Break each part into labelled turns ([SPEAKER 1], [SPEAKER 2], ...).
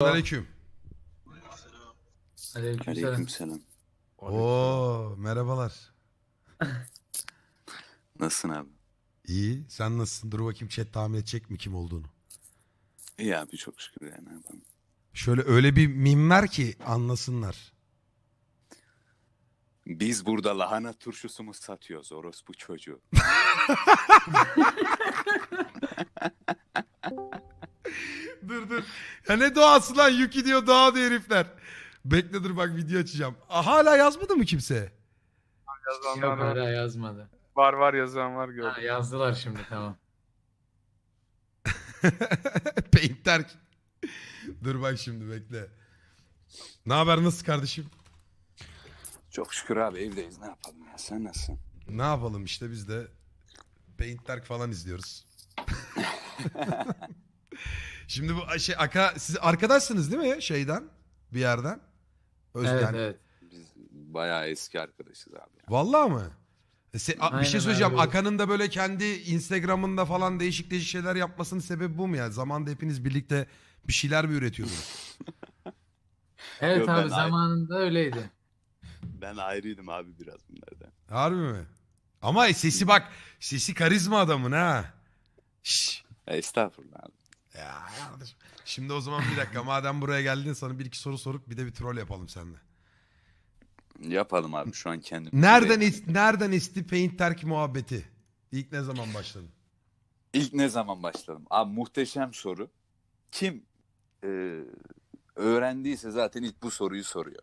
[SPEAKER 1] Aleyküm.
[SPEAKER 2] Aleykümselam.
[SPEAKER 3] Aleykümselam.
[SPEAKER 1] Oo merhabalar.
[SPEAKER 3] Nasılsın abi?
[SPEAKER 1] İyi. Sen nasılsın? Dur bakayım chat tahmin edecek mi kim olduğunu.
[SPEAKER 3] İyi abi çok şükür ya ne yapalım.
[SPEAKER 1] Şöyle öyle bir mim ver ki anlasınlar.
[SPEAKER 3] Biz burada lahana turşusu mu satıyoruz orospu çocuğu?
[SPEAKER 1] Ya ne doğası lan Yuki diyor doğa diyor herifler. Bekle dur bak video açacağım. Aa, hala yazmadı mı kimse?
[SPEAKER 2] Yok
[SPEAKER 4] Yazanlar var.
[SPEAKER 2] hala yazmadı.
[SPEAKER 4] Var var yazan var gördüm.
[SPEAKER 2] Ha, yazdılar şimdi tamam.
[SPEAKER 1] Paint terk. dur bak şimdi bekle. Ne haber nasıl kardeşim?
[SPEAKER 3] Çok şükür abi evdeyiz ne yapalım ya sen nasılsın?
[SPEAKER 1] Ne yapalım işte biz de Paint Dark falan izliyoruz. Şimdi bu şey Aka siz arkadaşsınız değil mi şeyden bir yerden? Öz,
[SPEAKER 2] evet
[SPEAKER 1] yani,
[SPEAKER 2] evet.
[SPEAKER 3] Biz bayağı eski arkadaşız abi. ya.
[SPEAKER 1] Vallahi mı? E, se- a- bir
[SPEAKER 2] Aynen
[SPEAKER 1] şey söyleyeceğim.
[SPEAKER 2] abi.
[SPEAKER 1] Aka'nın da böyle kendi Instagram'ında falan değişik değişik şeyler yapmasının sebebi bu mu ya? Zamanda hepiniz birlikte bir şeyler mi üretiyordunuz?
[SPEAKER 2] Evet
[SPEAKER 3] Yok,
[SPEAKER 2] abi
[SPEAKER 3] ben-
[SPEAKER 2] zamanında öyleydi.
[SPEAKER 3] Ben ayrıydım abi biraz bunlardan.
[SPEAKER 1] Harbi mi? Ama sesi bak. Sesi karizma adamın ha.
[SPEAKER 3] Ya, estağfurullah abi.
[SPEAKER 1] Ya kardeşim. Şimdi o zaman bir dakika madem buraya geldin sana bir iki soru sorup bir de bir troll yapalım seninle.
[SPEAKER 3] Yapalım abi şu an kendim.
[SPEAKER 1] Nereden ist, nereden isti Paint Terk muhabbeti? İlk ne zaman başladın?
[SPEAKER 3] İlk ne zaman başladım? Abi muhteşem soru. Kim e, öğrendiyse zaten ilk bu soruyu soruyor.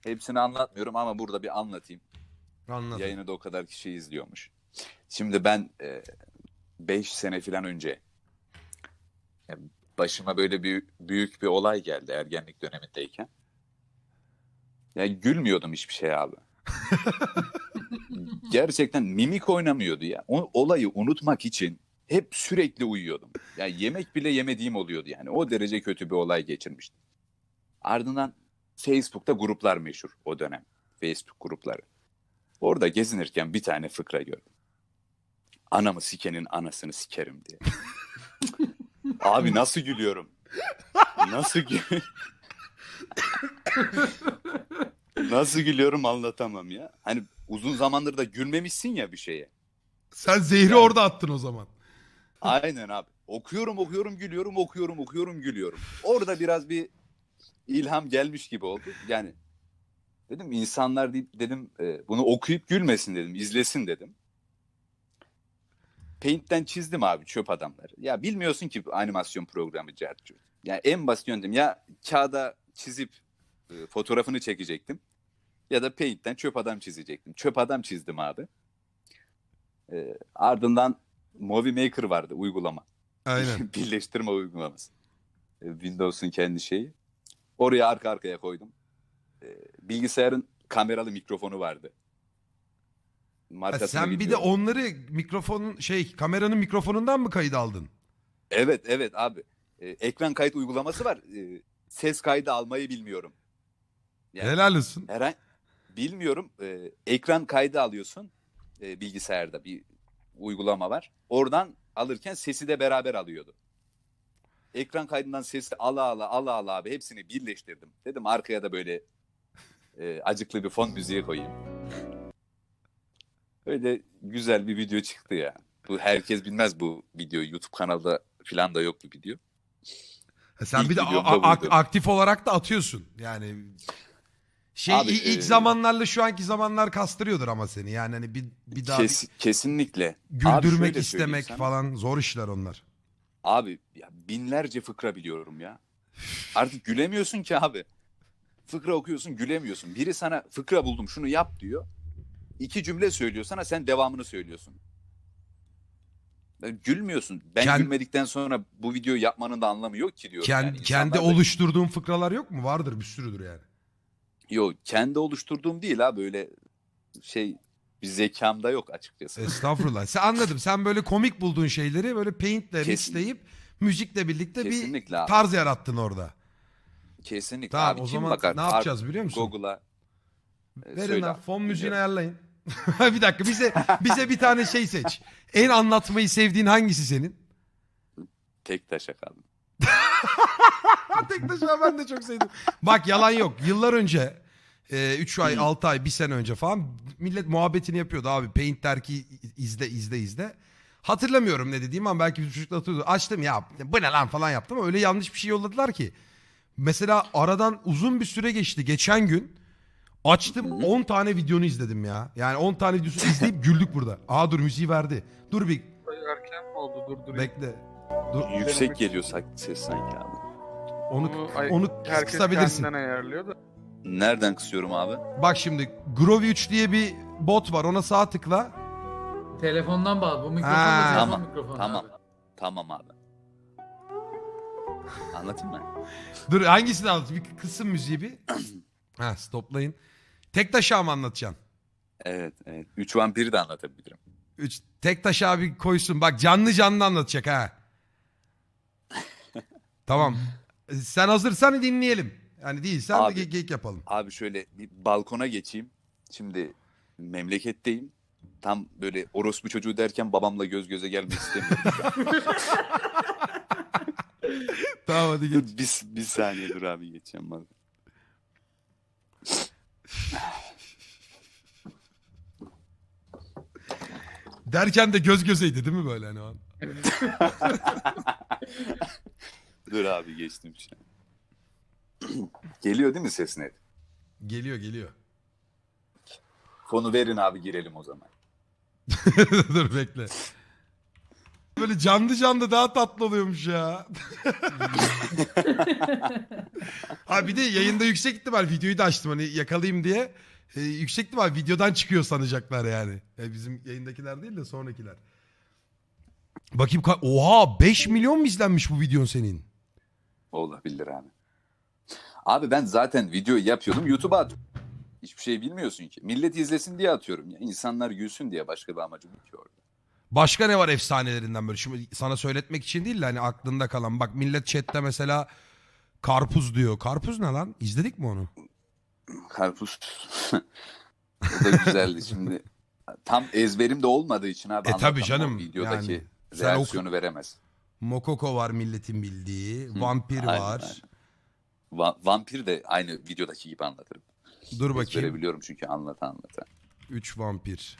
[SPEAKER 3] Hepsini anlatmıyorum ama burada bir anlatayım.
[SPEAKER 1] Anladım.
[SPEAKER 3] Yayını da o kadar kişi izliyormuş. Şimdi ben 5 sene falan önce e, başıma böyle bir büyük bir olay geldi ergenlik dönemindeyken. Ya gülmüyordum hiçbir şey abi. Gerçekten mimik oynamıyordu ya. O olayı unutmak için hep sürekli uyuyordum. Ya yemek bile yemediğim oluyordu yani. O derece kötü bir olay geçirmiştim. Ardından Facebook'ta gruplar meşhur o dönem. Facebook grupları. Orada gezinirken bir tane fıkra gördüm. Anamı sikenin anasını sikerim diye. Abi nasıl gülüyorum? Nasıl gü- Nasıl gülüyorum anlatamam ya. Hani uzun zamandır da gülmemişsin ya bir şeye.
[SPEAKER 1] Sen zehri orada attın o zaman.
[SPEAKER 3] Aynen abi. Okuyorum okuyorum gülüyorum okuyorum okuyorum gülüyorum. Orada biraz bir ilham gelmiş gibi oldu. Yani dedim insanlar deyip dedim e, bunu okuyup gülmesin dedim izlesin dedim. Paint'ten çizdim abi çöp adamları. Ya bilmiyorsun ki animasyon programı Cercu. Ya en basit yöntem ya kağıda çizip e, fotoğrafını çekecektim. Ya da Paint'ten çöp adam çizecektim. Çöp adam çizdim abi. E, ardından Movie Maker vardı uygulama.
[SPEAKER 1] Aynen.
[SPEAKER 3] Birleştirme uygulaması. E, Windows'un kendi şeyi. Oraya arka arkaya koydum. E, Bilgisayarın kameralı mikrofonu vardı.
[SPEAKER 1] Ha,
[SPEAKER 3] Markasını
[SPEAKER 1] sen bir de onları mikrofonun şey kameranın mikrofonundan mı kayıt aldın?
[SPEAKER 3] Evet evet abi. E, ekran kayıt uygulaması var. E, ses kaydı almayı bilmiyorum. Yani
[SPEAKER 1] Helal olsun.
[SPEAKER 3] Herhangi bilmiyorum. E, ekran kaydı alıyorsun. E, bilgisayarda bir uygulama var. Oradan alırken sesi de beraber alıyordu. Ekran kaydından sesi ala ala ala ala abi hepsini birleştirdim. Dedim arkaya da böyle e, acıklı bir fon müziği koyayım. Öyle güzel bir video çıktı ya. Bu herkes bilmez bu videoyu. YouTube kanalda falan da yok bu video.
[SPEAKER 1] Ha, Sen
[SPEAKER 3] İlk
[SPEAKER 1] bir de a-
[SPEAKER 3] da
[SPEAKER 1] a-
[SPEAKER 3] buydu.
[SPEAKER 1] aktif olarak da atıyorsun. Yani şey
[SPEAKER 3] Abi,
[SPEAKER 1] ilk
[SPEAKER 3] e,
[SPEAKER 1] zamanlarla şu anki zamanlar kastırıyordur ama seni. Yani hani bir, bir daha
[SPEAKER 3] Kes, kesinlikle. Abi
[SPEAKER 1] güldürmek
[SPEAKER 3] söyleyeyim
[SPEAKER 1] istemek
[SPEAKER 3] sana.
[SPEAKER 1] falan zor işler onlar.
[SPEAKER 3] Abi ya binlerce fıkra biliyorum ya. Artık gülemiyorsun ki abi. Fıkra okuyorsun gülemiyorsun. Biri sana fıkra buldum şunu yap diyor. İki cümle söylüyor sana sen devamını söylüyorsun. Ben gülmüyorsun. Ben
[SPEAKER 1] Kend-
[SPEAKER 3] gülmedikten sonra bu videoyu yapmanın da anlamı yok ki diyorum.
[SPEAKER 1] Kend-
[SPEAKER 3] yani.
[SPEAKER 1] kendi
[SPEAKER 3] da-
[SPEAKER 1] oluşturduğun fıkralar yok mu? Vardır bir sürüdür yani.
[SPEAKER 3] Yok kendi oluşturduğum değil ha böyle şey bir zekamda yok açıkçası.
[SPEAKER 1] Estağfurullah. Sen anladım. Sen böyle komik bulduğun şeyleri böyle paintle
[SPEAKER 3] Kesin-
[SPEAKER 1] mixleyip müzikle birlikte bir
[SPEAKER 3] Kesinlikle abi.
[SPEAKER 1] tarz yarattın orada.
[SPEAKER 3] Kesinlikle
[SPEAKER 1] Tamam
[SPEAKER 3] abi.
[SPEAKER 1] o
[SPEAKER 3] Kim
[SPEAKER 1] zaman
[SPEAKER 3] bakar?
[SPEAKER 1] ne yapacağız biliyor musun?
[SPEAKER 3] Google'a e,
[SPEAKER 1] Verin
[SPEAKER 3] abi,
[SPEAKER 1] fon müziğini ayarlayın. bir dakika bize bize bir tane şey seç. En anlatmayı sevdiğin hangisi senin?
[SPEAKER 3] Tek taşa kaldım.
[SPEAKER 1] Tek taşa ben de çok sevdim. Bak yalan yok. Yıllar önce 3 ay 6 ay 1 sene önce falan millet muhabbetini yapıyordu abi. Paint Terki izle izle izle. Hatırlamıyorum ne dediğim ama belki bir çocuk da hatırlıyordu. Açtım ya bu ne lan falan yaptım ama öyle yanlış bir şey yolladılar ki. Mesela aradan uzun bir süre geçti. Geçen gün açtım 10 tane videonu izledim ya. Yani 10 tane videosunu izleyip güldük burada. Aa dur müziği verdi. Dur bir
[SPEAKER 4] Erken mi oldu dur
[SPEAKER 1] bekle. Dur
[SPEAKER 3] Yüksek geliyor sak- ses sanki abi.
[SPEAKER 1] onu
[SPEAKER 4] Onu, ay-
[SPEAKER 1] onu
[SPEAKER 4] herkes
[SPEAKER 1] kısabilirsin.
[SPEAKER 4] kendinden ayarlıyor da.
[SPEAKER 3] Nereden kısıyorum abi?
[SPEAKER 1] Bak şimdi Groovy 3 diye bir bot var. Ona sağ tıkla.
[SPEAKER 2] Telefondan bağlı. Bu mikrofon
[SPEAKER 1] Ha.
[SPEAKER 2] da telefon
[SPEAKER 3] Tamam,
[SPEAKER 2] mikrofonu
[SPEAKER 3] Tamam.
[SPEAKER 2] abi.
[SPEAKER 3] Tamam abi. Anlatayım mı?
[SPEAKER 1] Dur hangisini anlat? Bir kısım müziği bir. ha stoplayın. Tek taşa mı anlatacaksın?
[SPEAKER 3] Evet, evet. Üç vampiri de anlatabilirim.
[SPEAKER 1] Üç, tek taş abi koysun. Bak canlı canlı anlatacak ha. tamam. Sen hazırsan dinleyelim. Yani değilsen
[SPEAKER 3] Abi.
[SPEAKER 1] de ge- geyik yapalım.
[SPEAKER 3] Abi şöyle bir balkona geçeyim. Şimdi memleketteyim. Tam böyle orospu çocuğu derken babamla göz göze gelmek istemiyorum.
[SPEAKER 1] Tamam hadi geç.
[SPEAKER 3] bir, bir saniye dur abi geçeceğim bak.
[SPEAKER 1] Derken de göz gözeydi değil mi böyle hani o an?
[SPEAKER 3] Dur abi geçtim an. Geliyor değil mi ses net?
[SPEAKER 1] Geliyor geliyor.
[SPEAKER 3] Fonu verin abi girelim o zaman.
[SPEAKER 1] Dur bekle. Böyle canlı canlı daha tatlı oluyormuş ya. ha bir de yayında yüksek ihtimal videoyu da açtım hani yakalayayım diye. Ee, yüksek ihtimal videodan çıkıyor sanacaklar yani. E, bizim yayındakiler değil de sonrakiler. Bakayım ka- oha 5 milyon mu izlenmiş bu videon senin?
[SPEAKER 3] Olabilir abi. Abi ben zaten video yapıyordum YouTube'a atıyorum. Hiçbir şey bilmiyorsun ki. Millet izlesin diye atıyorum. Ya. İnsanlar gülsün diye başka bir amacım yok ki orada.
[SPEAKER 1] Başka ne var efsanelerinden böyle? Şimdi sana söyletmek için değil de hani aklında kalan. Bak millet chatte mesela karpuz diyor. Karpuz ne lan? İzledik mi onu?
[SPEAKER 3] Karpuz. o da güzeldi şimdi. Tam ezberim de olmadığı için abi
[SPEAKER 1] E, tabii canım,
[SPEAKER 3] O Videodaki
[SPEAKER 1] yani
[SPEAKER 3] reaksiyonu veremez.
[SPEAKER 1] Mokoko var milletin bildiği.
[SPEAKER 3] Hı,
[SPEAKER 1] Vampir
[SPEAKER 3] aynen,
[SPEAKER 1] var.
[SPEAKER 3] aynen. Va- vampir de aynı videodaki gibi anlatırım.
[SPEAKER 1] Dur bakayım.
[SPEAKER 3] Verebiliyorum çünkü anlata anlata.
[SPEAKER 1] 3 vampir.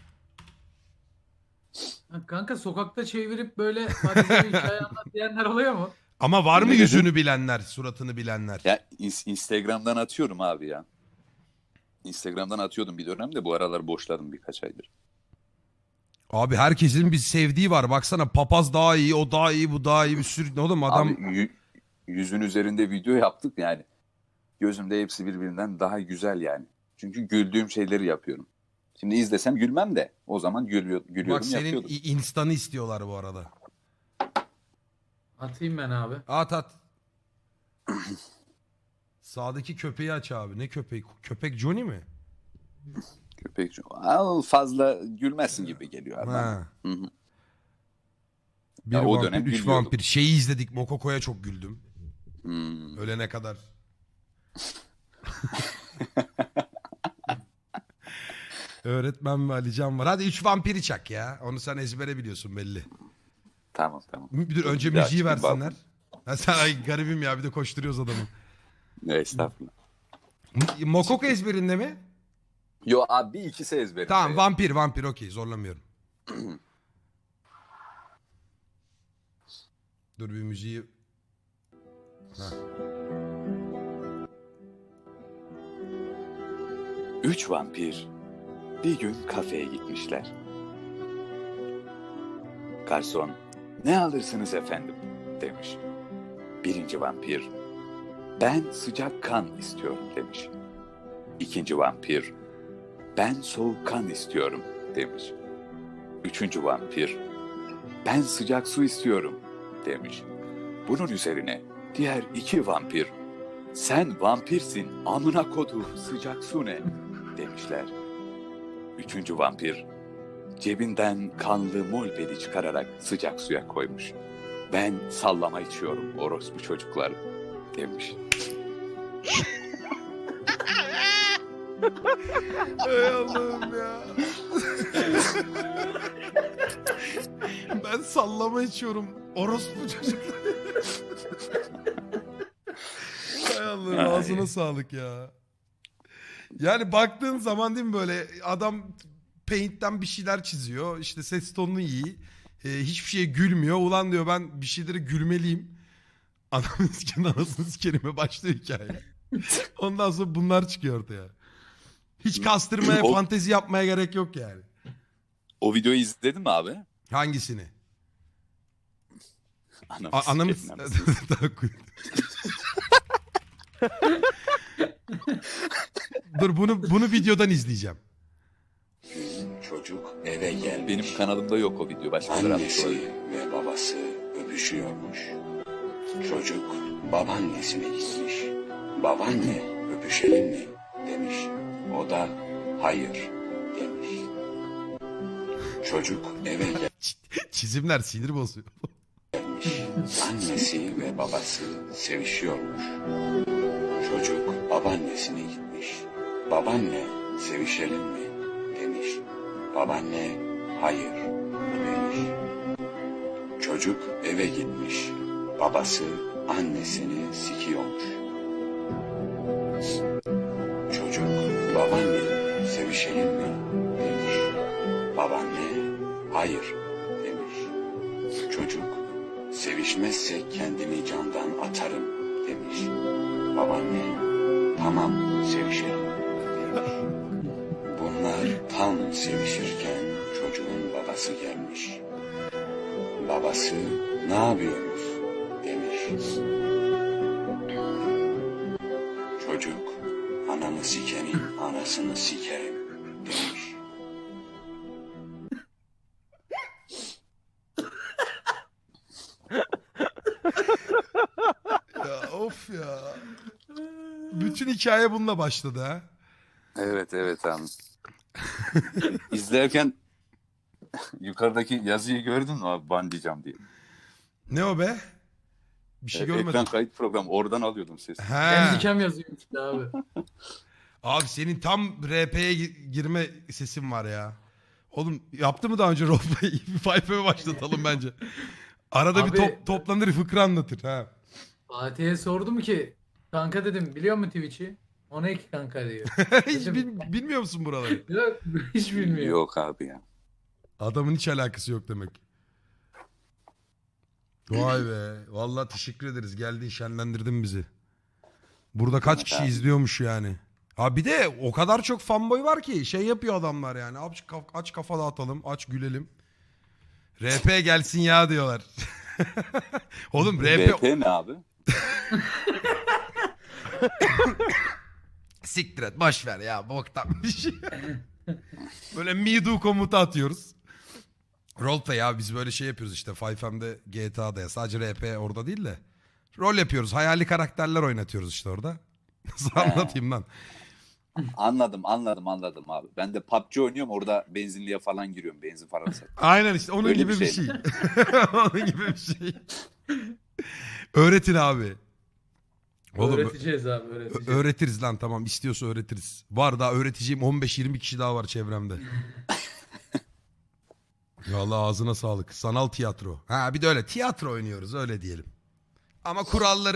[SPEAKER 2] Kanka sokakta çevirip böyle bir hikaye anlat diyenler oluyor mu?
[SPEAKER 1] Ama var mı
[SPEAKER 3] Ne dedin?
[SPEAKER 1] yüzünü bilenler, suratını bilenler?
[SPEAKER 3] Ya ins- Instagram'dan atıyorum abi ya. Instagram'dan atıyordum bir dönemde bu aralar boşladım birkaç aydır.
[SPEAKER 1] Abi herkesin bir sevdiği var. Baksana papaz daha iyi, o daha iyi, bu daha iyi. Bir sürü ne oğlum adam
[SPEAKER 3] Abi yü- yüzün üzerinde video yaptık yani. Gözümde hepsi birbirinden daha güzel yani. Çünkü güldüğüm şeyleri yapıyorum. Şimdi izlesem gülmem de o zaman gülüyor, gülüyorum
[SPEAKER 1] Bak senin
[SPEAKER 3] yapıyordum.
[SPEAKER 1] i- instanı istiyorlar bu arada.
[SPEAKER 2] Atayım ben abi.
[SPEAKER 1] At at. Sağdaki köpeği aç abi. Ne köpeği? Köpek Johnny mi?
[SPEAKER 3] Köpek şu- Al fazla gülmezsin gibi geliyor abi.
[SPEAKER 1] Ha.
[SPEAKER 3] Hı hı.
[SPEAKER 1] Bir
[SPEAKER 3] Ya o
[SPEAKER 1] vampir,
[SPEAKER 3] dönem
[SPEAKER 1] üç
[SPEAKER 3] gülüyordum.
[SPEAKER 1] vampir. Şeyi izledik. Mokoko'ya çok güldüm.
[SPEAKER 3] Hmm.
[SPEAKER 1] Ölene kadar. Öğretmen ve Alican var. Hadi üç vampiri çak ya. Onu sen ezbere biliyorsun belli.
[SPEAKER 3] Tamam tamam.
[SPEAKER 1] Bir dur önce
[SPEAKER 3] daha
[SPEAKER 1] müziği
[SPEAKER 3] çıkayım
[SPEAKER 1] versinler. Ha, sen ay garibim ya bir de koşturuyoruz adamı.
[SPEAKER 3] Ne estağfurullah.
[SPEAKER 1] M- Mokoko ezberinde mi?
[SPEAKER 3] Yo abi ikisi ezberim.
[SPEAKER 1] Tamam vampir vampir okey zorlamıyorum. dur bir müziği. Ha.
[SPEAKER 3] Üç vampir bir gün kafeye gitmişler. Garson, ne alırsınız efendim demiş. Birinci vampir, ben sıcak kan istiyorum demiş. İkinci vampir, ben soğuk kan istiyorum demiş. Üçüncü vampir, ben sıcak su istiyorum demiş. Bunun üzerine diğer iki vampir, sen vampirsin amına koduğum sıcak su ne demişler. Üçüncü vampir cebinden kanlı molbedi çıkararak sıcak suya koymuş. Ben sallama içiyorum orospu çocuklar demiş.
[SPEAKER 1] Ey Allah'ım ya. ben sallama içiyorum. Orospu çocuk. Allah'ım
[SPEAKER 3] Ay.
[SPEAKER 1] ağzına sağlık ya. Yani baktığın zaman değil mi böyle adam paint'ten bir şeyler çiziyor. İşte ses tonunu iyi. Ee, hiçbir şeye gülmüyor. Ulan diyor ben bir şeylere gülmeliyim. Adamın sikin anasını sikerime başlıyor hikaye. Ondan sonra bunlar çıkıyor ortaya. Hiç kastırmaya,
[SPEAKER 3] O-
[SPEAKER 1] fantezi yapmaya gerek yok yani.
[SPEAKER 3] O videoyu izledin mi abi?
[SPEAKER 1] Hangisini?
[SPEAKER 3] Anam,
[SPEAKER 1] A- anamı...
[SPEAKER 3] sikerim.
[SPEAKER 1] Dur bunu bunu videodan izleyeceğim.
[SPEAKER 5] Çocuk eve gelmiş.
[SPEAKER 3] Benim kanalımda yok o video. Başkaları atmış
[SPEAKER 5] Annesi
[SPEAKER 3] olabilir.
[SPEAKER 5] ve babası öpüşüyormuş. Çocuk babaannesine gitmiş. Babaanne öpüşelim mi demiş. O da hayır demiş. Çocuk eve
[SPEAKER 1] Çizimler sinir bozuyor.
[SPEAKER 5] gelmiş. Annesi ve babası sevişiyormuş. Çocuk babaannesine gitmiş. Babaanne sevişelim mi demiş. Babaanne hayır demiş. Çocuk eve gitmiş. Babası annesini sikiyormuş. Çocuk babaanne sevişelim mi demiş. Babaanne hayır demiş. Çocuk sevişmezse kendimi candan atarım demiş. Babaanne tamam sevişelim. Bunlar tam sevişirken çocuğun babası gelmiş. Babası ne yapıyorsunuz demiş. Çocuk anamı sikenin anasını sikerim demiş.
[SPEAKER 1] Ya of ya. Bütün hikaye bununla başladı ha.
[SPEAKER 3] Evet evet abi. İzlerken yukarıdaki yazıyı gördün mü abi bandicam diye.
[SPEAKER 1] Ne o be? Bir şey
[SPEAKER 3] Evet,
[SPEAKER 1] görmedim.
[SPEAKER 3] Ekran kayıt programı oradan alıyordum sesi.
[SPEAKER 1] He.
[SPEAKER 2] Handicam yazıyor işte abi.
[SPEAKER 1] Abi senin tam RP'ye gi- girme sesin var ya. Oğlum yaptı mı daha önce roleplay? Bir Fayfa'ya başlatalım bence. Arada bir
[SPEAKER 2] Abi-
[SPEAKER 1] top, toplanır fıkra anlatır. Ha.
[SPEAKER 2] Fatih'e sordum ki kanka dedim biliyor musun Twitch'i? O ne ki kanka diyor.
[SPEAKER 1] hiç bil- bilmiyor musun buraları?
[SPEAKER 2] Yok hiç bilmiyor.
[SPEAKER 3] Yok abi ya.
[SPEAKER 1] Adamın hiç alakası yok demek. Vay be. Vallahi teşekkür ederiz. Geldin şenlendirdin bizi. Burada kaç kişi izliyormuş yani. Ha bir de o kadar çok fanboy var ki şey yapıyor adamlar yani. Aç, kaf- aç kafa dağıtalım, aç gülelim. RP gelsin ya diyorlar. Oğlum RP
[SPEAKER 3] RP ne abi?
[SPEAKER 1] Siktir et boş ver ya boktan bir şey. böyle me do komutu atıyoruz. Roleplay ya biz böyle şey yapıyoruz işte 5M'de GTA'da ya sadece RP orada değil de. Rol yapıyoruz hayali karakterler oynatıyoruz işte orada. Nasıl anlatayım lan?
[SPEAKER 3] Anladım anladım anladım abi. Ben de PUBG oynuyorum orada benzinliğe falan giriyorum. Benzin falan sat.
[SPEAKER 1] Aynen işte onun
[SPEAKER 3] Öyle
[SPEAKER 1] gibi
[SPEAKER 3] bir
[SPEAKER 1] bir
[SPEAKER 3] şey
[SPEAKER 1] şey. onun gibi bir şey. Öğretin abi. Oğlum
[SPEAKER 2] öğreteceğiz abi öğreteceğiz.
[SPEAKER 1] öğretiriz lan tamam istiyorsa öğretiriz. Var daha öğreteceğim 15-20 kişi daha var çevremde. Vallahi ağzına sağlık. Sanal tiyatro. Ha bir de öyle tiyatro oynuyoruz öyle diyelim. Ama kuralları